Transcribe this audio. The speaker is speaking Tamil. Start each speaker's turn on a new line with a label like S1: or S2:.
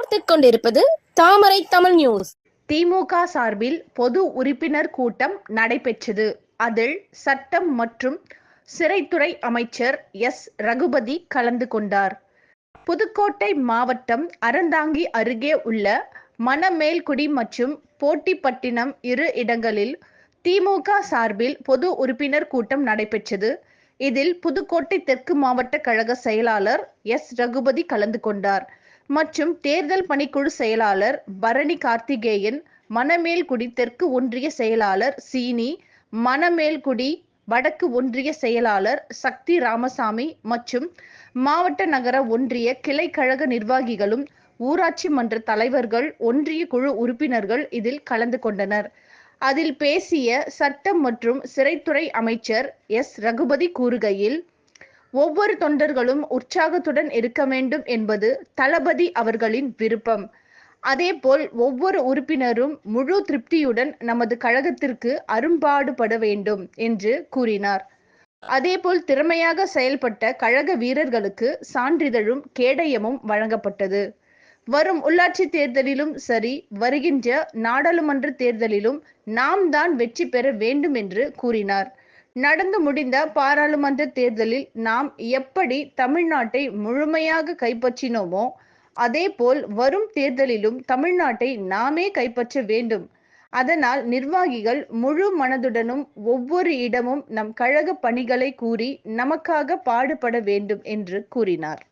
S1: பார்த்துக் கொண்டிருப்பது தாமரை தமிழ் நியூஸ்
S2: திமுக சார்பில் பொது உறுப்பினர் கூட்டம் நடைபெற்றது. அதில் சட்டம் மற்றும் சிறைத்துறை அமைச்சர் எஸ். ரகுபதி கலந்து கொண்டார். புதுக்கோட்டை மாவட்டம் அறந்தாங்கி அருகே உள்ள மணமேல்குடி மற்றும் போட்டிப்பட்டினம் இரு இடங்களில் திமுக சார்பில் பொது உறுப்பினர் கூட்டம் நடைபெற்றது. இதில் புதுக்கோட்டை தெற்கு மாவட்ட கழக செயலாளர் எஸ். ரகுபதி கலந்து கொண்டார். மற்றும் தேர்தல் பணிக்குழு செயலாளர் பரணி கார்த்திகேயன் மணமேல்குடி தெற்கு ஒன்றிய செயலாளர் சீனி மணமேல்குடி வடக்கு ஒன்றிய செயலாளர் சக்தி ராமசாமி மற்றும் மாவட்ட நகர ஒன்றிய கிளை கழக நிர்வாகிகளும் ஊராட்சி மன்ற தலைவர்கள் ஒன்றிய குழு உறுப்பினர்கள் இதில் கலந்து கொண்டனர். அதில் பேசிய சட்டம் மற்றும் சிறைத்துறை அமைச்சர் எஸ். ரகுபதி கூறுகையில் ஒவ்வொரு தொண்டர்களும் உற்சாகத்துடன் இருக்க வேண்டும் என்பது தளபதி அவர்களின் விருப்பம். அதேபோல் ஒவ்வொரு உறுப்பினரும் முழு திருப்தியுடன் நமது கழகத்திற்கு அரும்பாடுபட வேண்டும் என்று கூறினார். அதேபோல் திறமையாக செயல்பட்ட கழக வீரர்களுக்கு சான்றிதழும் கேடயமும் வழங்கப்பட்டது. வரும் உள்ளாட்சி தேர்தலிலும் சரி வருகின்ற நாடாளுமன்ற தேர்தலிலும் நாம் தான் வெற்றி பெற வேண்டும் என்று கூறினார். நடந்து முடிந்த பாராளுமன்ற தேர்தலில் நாம் எப்படி தமிழ்நாட்டை முழுமையாக கைப்பற்றினோமோ அதேபோல் வரும் தேர்தலிலும் தமிழ்நாட்டை நாமே கைப்பற்ற வேண்டும். அதனால் நிர்வாகிகள் முழு மனதுடனும் ஒவ்வொரு இடமும் நம் கழக பணிகளை கூறி நமக்காக பாடுபட வேண்டும் என்று கூறினார்.